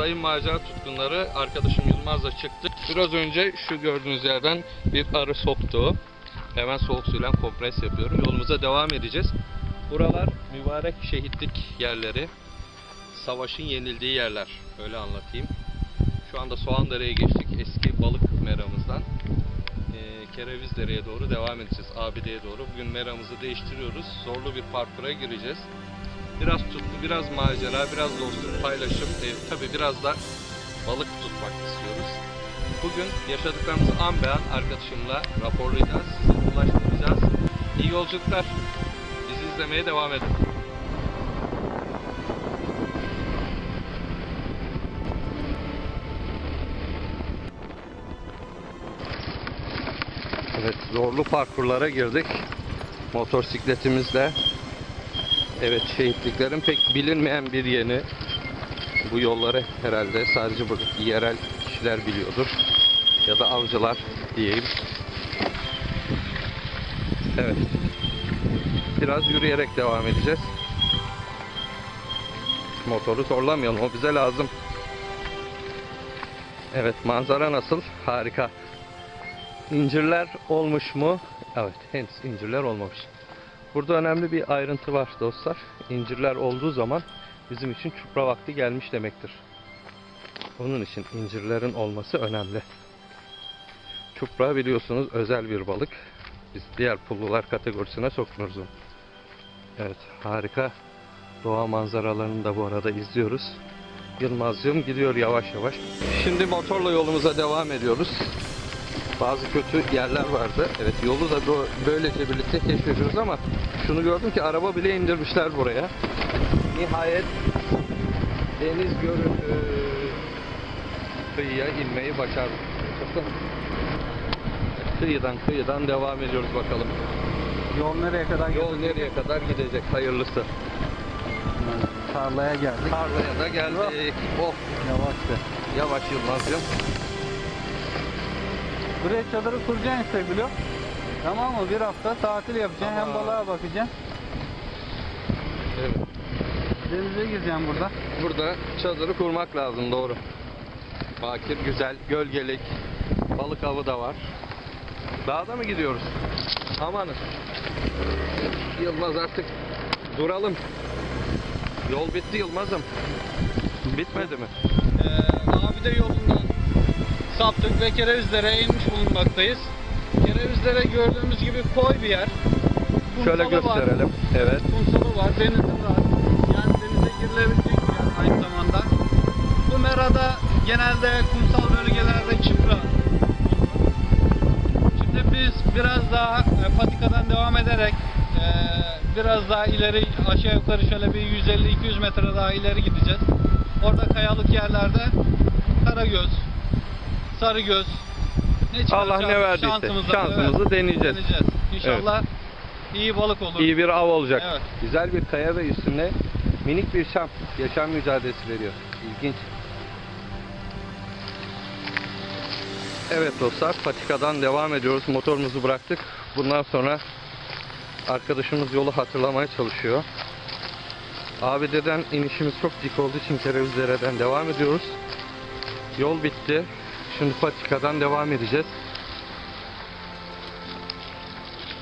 sayın macera tutkunları arkadaşım Yılmaz'la çıktık. Biraz önce şu gördüğünüz yerden bir arı soktu. Hemen soğuk suyla kompres yapıyorum. Yolumuza devam edeceğiz. Buralar mübarek şehitlik yerleri. Savaşın yenildiği yerler. Öyle anlatayım. Şu anda Soğandere'ye geçtik. Eski balık meramızdan. Ee, Kerevizdere'ye doğru devam edeceğiz. Abide'ye doğru. Bugün meramızı değiştiriyoruz. Zorlu bir parkura gireceğiz. Biraz tutku, biraz macera, biraz dostluk, paylaşım. E, tabii biraz da balık tutmak istiyoruz. Bugün yaşadıklarımızı an be an arkadaşımla raporlayacağız. Size ulaştıracağız. İyi yolculuklar. Bizi izlemeye devam edin. Evet, zorlu parkurlara girdik. Motosikletimizle. Evet, şehitliklerin pek bilinmeyen bir yeni. Bu yolları herhalde sadece buradaki yerel kişiler biliyordur. Ya da avcılar diyeyim. Evet. Biraz yürüyerek devam edeceğiz. Motoru zorlamayalım, o bize lazım. Evet, manzara nasıl? Harika. İncirler olmuş mu? Evet, henüz incirler olmamış. Burada önemli bir ayrıntı var dostlar. İncirler olduğu zaman bizim için çupra vakti gelmiş demektir. Onun için incirlerin olması önemli. Çupra biliyorsunuz özel bir balık. Biz diğer pullular kategorisine sokmuyoruz. Evet, harika doğa manzaralarını da bu arada izliyoruz. Yılmazcığım gidiyor yavaş yavaş. Şimdi motorla yolumuza devam ediyoruz bazı kötü yerler vardı. Evet yolu da bö- böylece birlikte keşfediyoruz ama şunu gördüm ki araba bile indirmişler buraya. Nihayet deniz görüntü kıyıya inmeyi başardık. Kıyıdan kıyıdan devam ediyoruz bakalım. Yol nereye kadar Yol nereye kadar gidecek hayırlısı. Tarlaya geldik. Tarlaya da geldik. Oh Yavaş be. yavaş Yılmaz'cığım. Buraya çadırı kuracaksın işte biliyor Tamam mı? Bir hafta tatil yapacaksın. Hem Tamam. balığa bakacaksın. Evet. Denize gireceksin burada. Burada çadırı kurmak lazım doğru. Bakir güzel, gölgelik, balık avı da var. Dağda mı gidiyoruz? Amanın. Yılmaz artık duralım. Yol bitti Yılmaz'ım. Bitmedi mi? Ee, Abide yolundan saptık ve Kerevizdere'ye inmiş bulunmaktayız. Kerevizlere gördüğümüz gibi koy bir yer. Şöyle Kumsalı var. gösterelim. Evet. Kumsalı var, denizi var. Yani denize girilebilecek bir yer aynı zamanda. Bu merada genelde kumsal bölgelerde çıpra. Şimdi biz biraz daha e, patikadan devam ederek e, biraz daha ileri aşağı yukarı şöyle bir 150-200 metre daha ileri gideceğiz. Orada kayalık yerlerde karagöz, sarıgöz ne Allah ne verdiyse şansımıza- şansımızı evet, deneyeceğiz. deneyeceğiz. İnşallah iyi balık olur. İyi bir av olacak. Evet. Güzel bir kaya ve üstünde minik bir şam. Yaşam mücadelesi veriyor. İlginç. Evet dostlar patikadan devam ediyoruz. Motorumuzu bıraktık. Bundan sonra arkadaşımız yolu hatırlamaya çalışıyor. Abide'den inişimiz çok dik olduğu için Kerevizdere'den devam ediyoruz. Yol bitti. Şimdi patikadan devam edeceğiz.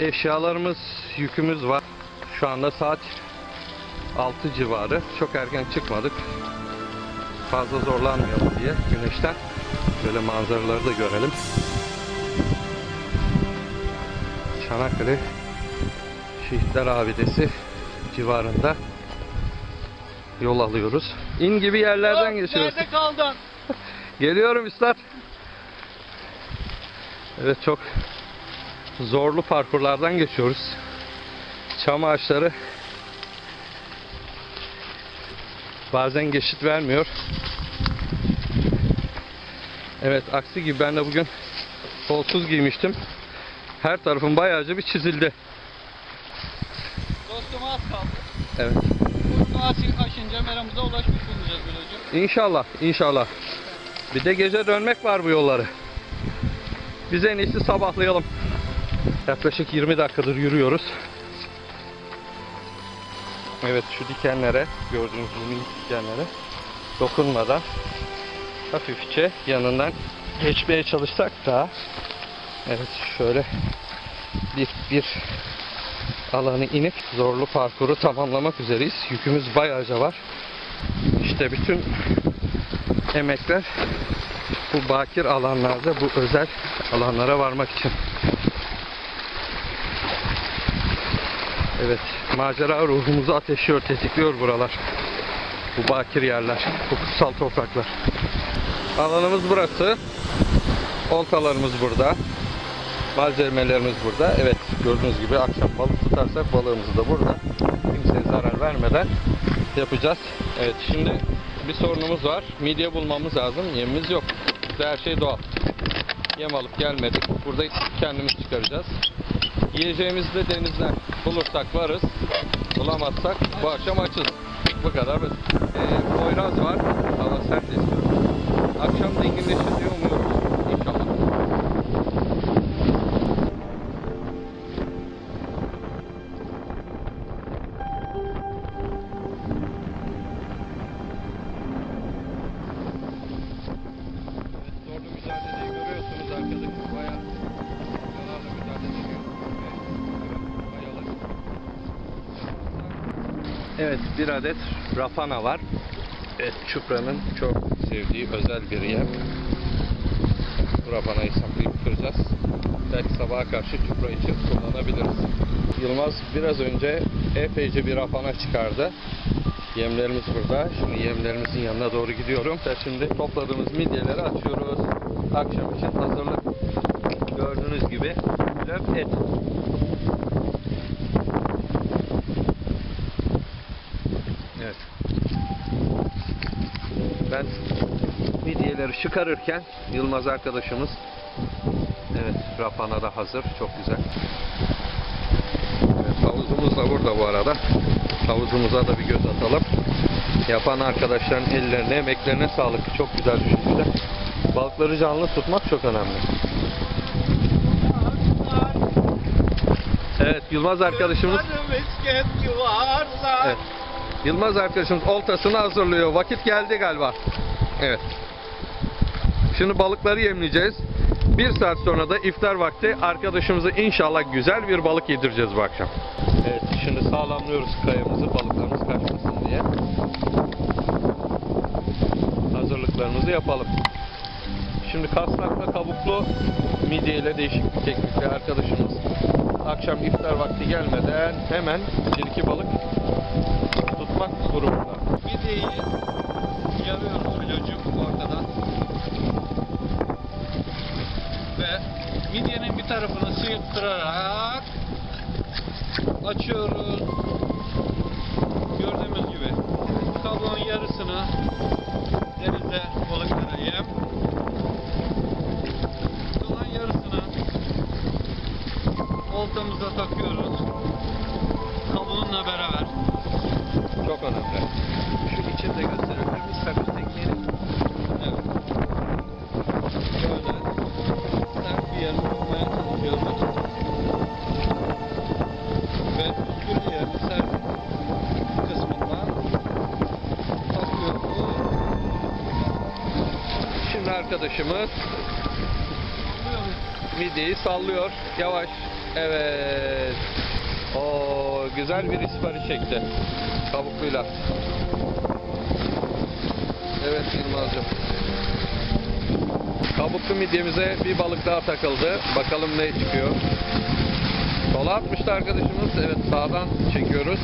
Eşyalarımız, yükümüz var. Şu anda saat 6 civarı. Çok erken çıkmadık. Fazla zorlanmayalım diye güneşten. Böyle manzaraları da görelim. Çanakkale Şehitler Abidesi civarında yol alıyoruz. İn gibi yerlerden geçiyoruz. Nerede kaldın? Geliyorum üstad. Evet çok zorlu parkurlardan geçiyoruz. Çam ağaçları bazen geçit vermiyor. Evet aksi gibi ben de bugün kolsuz giymiştim. Her tarafım bayağıca bir çizildi. Dostum az kaldı. Evet. Bunu aşınca meramıza ulaşmış bulunacağız böylece. İnşallah, inşallah. Bir de gece dönmek var bu yolları. Biz en iyisi sabahlayalım. Yaklaşık 20 dakikadır yürüyoruz. Evet şu dikenlere, gördüğünüz bu minik dikenlere dokunmadan hafifçe yanından geçmeye çalışsak da evet şöyle bir bir alanı inip zorlu parkuru tamamlamak üzereyiz. Yükümüz bayağıca var. İşte bütün emekler bu bakir alanlarda bu özel alanlara varmak için. Evet, macera ruhumuzu ateşliyor, tetikliyor buralar. Bu bakir yerler, bu kutsal topraklar. Alanımız burası. Oltalarımız burada. Malzemelerimiz burada. Evet, gördüğünüz gibi akşam balık tutarsak balığımızı da burada kimseye zarar vermeden yapacağız. Evet, şimdi bir sorunumuz var. Midye bulmamız lazım. Yemimiz yok. Bizde her şey doğal. Yem alıp gelmedik. Burada kendimiz çıkaracağız. Yiyeceğimizi de denizden bulursak varız. Bulamazsak bu akşam açız. Bu kadar basit. Ee, Poyraz var. Hava sert esiyor. Akşam zenginleşir diye umuyoruz. İnşallah. Evet, bir adet rafana var. Evet, Çupra'nın çok sevdiği özel bir yem. Bu rafanayı saklayıp kıracağız. Belki sabaha karşı Çupra için kullanabiliriz. Yılmaz biraz önce epeyce bir rafana çıkardı. Yemlerimiz burada. Şimdi yemlerimizin yanına doğru gidiyorum. Ve şimdi topladığımız midyeleri açıyoruz. Akşam için hazırlık. Gördüğünüz gibi löp et. Evet. Ben midyeleri çıkarırken Yılmaz arkadaşımız Evet, rafana da hazır. Çok güzel. Evet, havuzumuz da burada bu arada. Havuzumuza da bir göz atalım. Yapan arkadaşların ellerine, emeklerine sağlık. Çok güzel düşündüler. Balıkları canlı tutmak çok önemli. Evet, Yılmaz arkadaşımız Evet. Yılmaz arkadaşımız oltasını hazırlıyor. Vakit geldi galiba. Evet. Şimdi balıkları yemleyeceğiz. Bir saat sonra da iftar vakti arkadaşımıza inşallah güzel bir balık yedireceğiz bu akşam. Evet şimdi sağlamlıyoruz kayamızı balıklarımız kaçmasın diye. Hazırlıklarımızı yapalım. Şimdi kasnakla kabuklu midye ile değişik bir teknikle arkadaşımız akşam iftar vakti gelmeden hemen bir iki balık tutmak durumunda. Midyeyi yarıyoruz filocuğum Ve midyenin bir tarafını sıyırttırarak açıyoruz. Gördüğümüz gibi kabuğun yarısını denizde balıklara yem. Kalan yarısını oltamıza takıyoruz. Kabuğunla beraber. Çok önemli. Arkadaşımız midyeyi sallıyor. Yavaş. Evet. O güzel bir ispari çekti. Kabukluyla. Evet Yılmaz'cığım. Kabuklu midyemize bir balık daha takıldı. Bakalım ne çıkıyor. Sola atmıştı arkadaşımız. Evet sağdan çekiyoruz.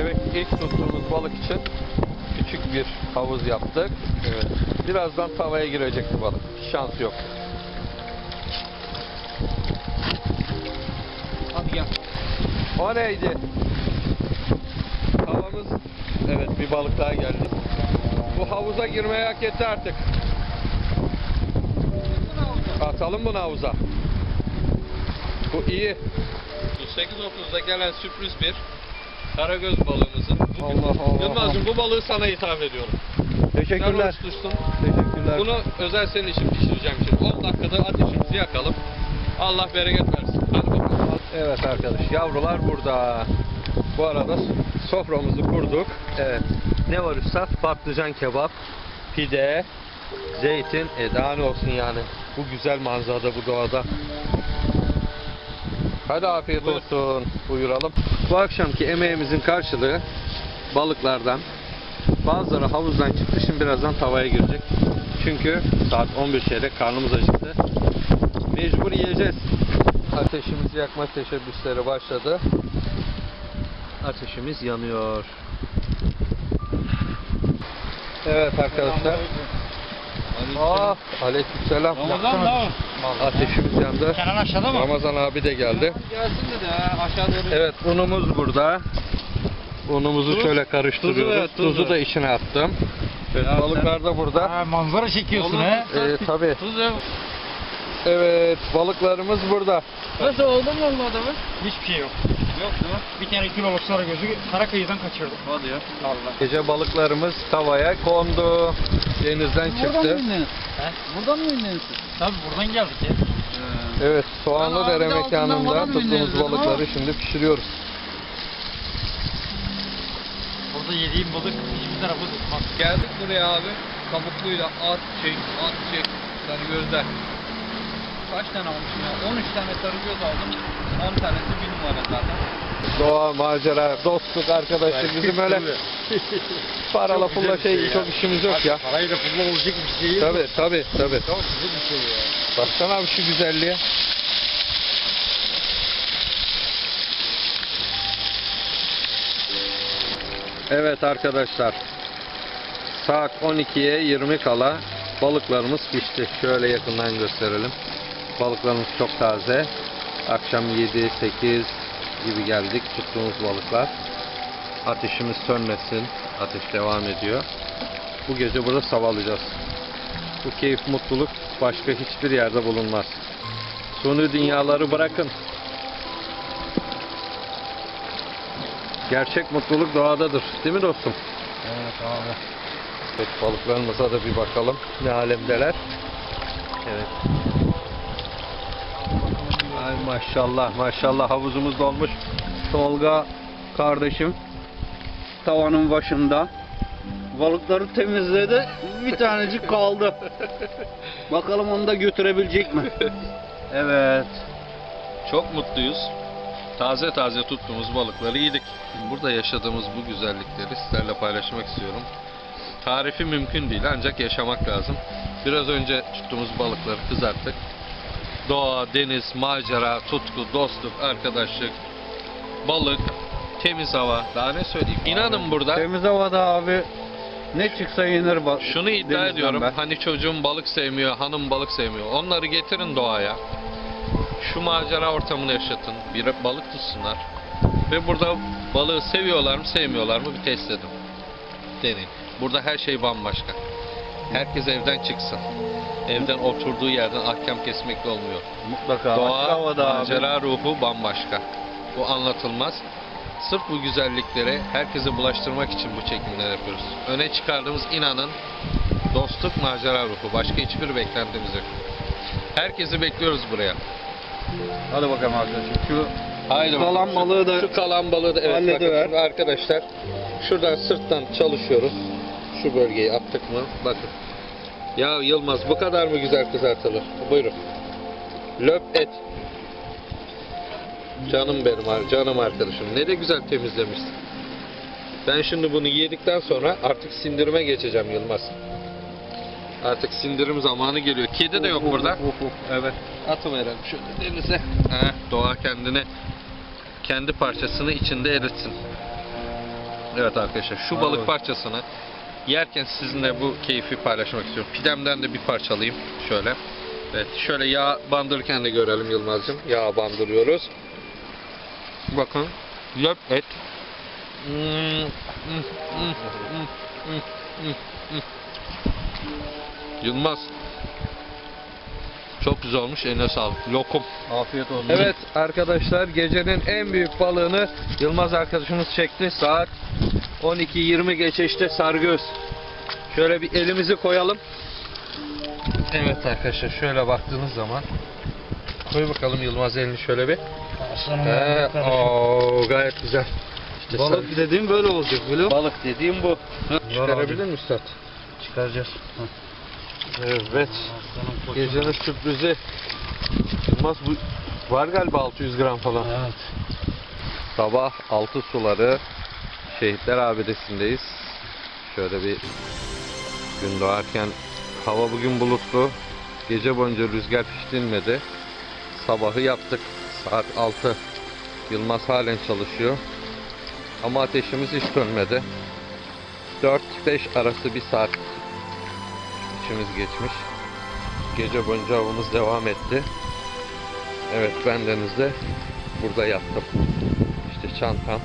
Evet ilk tuttuğumuz balık için küçük bir havuz yaptık. Evet. Birazdan tavaya girecek bu balık. Şans yok. Hadi gel. O neydi? Havamız evet bir balık daha geldi. Bu havuza girmeye hak etti artık. Atalım bunu havuza. Bu iyi. 8.30'da gelen sürpriz bir karagöz balığımızın. Bugün- Allah Allah. Yılmaz'cığım bu balığı sana hitap ediyorum. Teşekkürler. Sen tutuştun. Teşekkürler. Bunu özel senin için pişireceğim şimdi. 10 dakikada ateşimizi yakalım. Allah bereket versin. Hadi bakalım. Evet arkadaş yavrular burada. Bu arada soframızı kurduk. Evet. Ne var üstad? Patlıcan kebap, pide, zeytin, e daha ne olsun yani. Bu güzel manzarada, bu doğada. Hadi afiyet olsun. Buyuralım. Bu akşamki emeğimizin karşılığı balıklardan. Bazıları havuzdan çıktı. Şimdi birazdan tavaya girecek. Çünkü saat 11 çeyrek karnımız acıktı. Mecbur yiyeceğiz. Ateşimizi yakma teşebbüsleri başladı. Ateşimiz yanıyor. Evet arkadaşlar. Aa, aleykümselam. Ramazan da Ateşimiz yandı. Kenan aşağıda mı? Ramazan abi de geldi. Gelsin ha aşağı doğru. Evet unumuz burada. Unumuzu Tuz. şöyle karıştırıyoruz. Tuzu tuz Tuzu ver. da içine attım. Evet, Ya balıklar da burada. Ha, manzara çekiyorsun Oğlum, he. Ee, tabii. Tuz ev. Evet balıklarımız burada. Nasıl oldu mu olmadı mı? Hiçbir şey yok. Yok değil mi? Bir tane kiloluk sarı gözü Karakayı'dan kaçırdık. Hadi ya. Allah. Gece balıklarımız tavaya kondu. Denizden Buradan mı çıktı. indiniz? He? Buradan mı indiniz? Tabii buradan geldik ya. Evet Ben soğanlı dere mekanında tuttuğumuz balıkları ama- şimdi pişiriyoruz. Burada yediğim balık hiçbir tarafı tutmaz. Geldik buraya abi. Kabukluyla at çek, at çek. Sarı gözler. Kaç tane almışım ya? 13 tane sarı göz aldım. 10 tanesi bir numara zaten. Doğa, macera, dostluk, arkadaşlık bizim öyle paralı pulla şey çok işimiz yok ya. Parayla pulla olacak bir şey yok. Tabi tabi tabi. Çok güzel bir şey ya. Baksana abi şu güzelliğe. Evet arkadaşlar. Saat 12'ye 20 kala balıklarımız pişti. Şöyle yakından gösterelim. Balıklarımız çok taze. Akşam 7-8 gibi geldik tuttuğumuz balıklar. Ateşimiz sönmesin. Ateş devam ediyor. Bu gece burada sabalayacağız. Bu keyif, mutluluk başka hiçbir yerde bulunmaz. Suni dünyaları bırakın. Gerçek mutluluk doğadadır. Değil mi dostum? Evet abi. Evet, balıklarımıza da bir bakalım. Ne alemdeler. Evet. Ay maşallah maşallah havuzumuz dolmuş. Tolga kardeşim Tavanın başında. Balıkları temizledi. Bir tanecik kaldı. Bakalım onu da götürebilecek mi? Evet. Çok mutluyuz. Taze taze tuttuğumuz balıkları yedik. Burada yaşadığımız bu güzellikleri sizlerle paylaşmak istiyorum. Tarifi mümkün değil ancak yaşamak lazım. Biraz önce tuttuğumuz balıkları kızarttık. Doğa, deniz, macera, tutku, dostluk, arkadaşlık, balık, temiz hava. Daha ne söyleyeyim? İnanın burada Temiz havada abi ne çıksa yenir bak. şunu iddia ediyorum. be. Hani çocuğum balık sevmiyor, hanım balık sevmiyor. Onları getirin doğaya. Şu macera ortamını yaşatın. Bir balık tutsunlar. Ve burada balığı seviyorlar mı, sevmiyorlar mı bir test edin. Deneyin. Burada her şey bambaşka. Herkes evden çıksın. Evden oturduğu yerden ahkam kesmekle olmuyor. Mutlaka. Doğa, havada abi. macera ruhu bambaşka. Bu anlatılmaz. Sırf bu güzellikleri herkese bulaştırmak için bu çekimler yapıyoruz. Öne çıkardığımız inanın dostluk, macera ruhu. Başka hiçbir beklentimiz yok. Herkesi bekliyoruz buraya. Hadi bakalım arkadaşım. Şu Haydi kalan balığı da Şu kalan balığı da evet hallediver. bakın arkadaşlar şuradan sırttan çalışıyoruz. Şu bölgeyi attık mı? Bakın. Ya Yılmaz bu kadar mı güzel kızartılır? Buyurun. Löp et. Canım benim ar- canım arkadaşım. Ne de güzel temizlemişsin. Ben şimdi bunu yedikten sonra artık sindirime geçeceğim Yılmaz. Artık sindirim zamanı geliyor. Kedi de yok burada. Uf, uf, Evet. Atıverelim şöyle denize. Heh, doğa kendini kendi parçasını içinde eritsin. Evet arkadaşlar şu Bravo. balık parçasını yerken sizinle bu keyfi paylaşmak istiyorum. Pidemden de bir parça alayım şöyle. Evet şöyle yağ bandırırken de görelim Yılmaz'cığım. Yağ bandırıyoruz. Bakın löp et. Hmm, hmm, hmm, hmm, hmm, hmm, hmm. Yılmaz çok güzel olmuş. Eline sağlık. Lokum. Afiyet olsun. Evet arkadaşlar gecenin en büyük balığını Yılmaz arkadaşımız çekti. Saat 12.20 geçe işte sargöz. Şöyle bir elimizi koyalım. Evet arkadaşlar şöyle baktığınız zaman koy bakalım Yılmaz elini şöyle bir. Benim. oo, gayet güzel. İşte Balık dediğim böyle olacak biliyor musun? balık dediğim bu. Çıkarabilir misin Üstad? Çıkaracağız. Evet. Gecenin sürprizi. Yılmaz bu var galiba 600 gram falan. Evet. Sabah altı suları Şehitler Abidesi'ndeyiz. Şöyle bir gün doğarken hava bugün bulutlu. Gece boyunca rüzgar hiç dinmedi. Sabahı yaptık. Saat 6. Yılmaz halen çalışıyor. Ama ateşimiz hiç sönmedi. 4-5 arası bir saat içimiz geçmiş. Gece boyunca avımız devam etti. Evet ben denizde burada yattım. İşte çantam,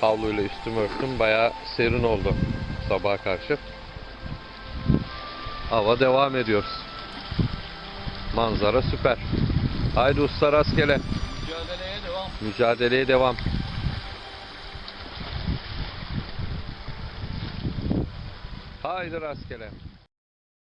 havluyla üstümü örttüm. Bayağı serin oldu sabaha karşı. Hava devam ediyoruz. Manzara süper. Haydi usta rastgele. Mücadeleye devam. Mücadeleye devam. Haydi rastgele.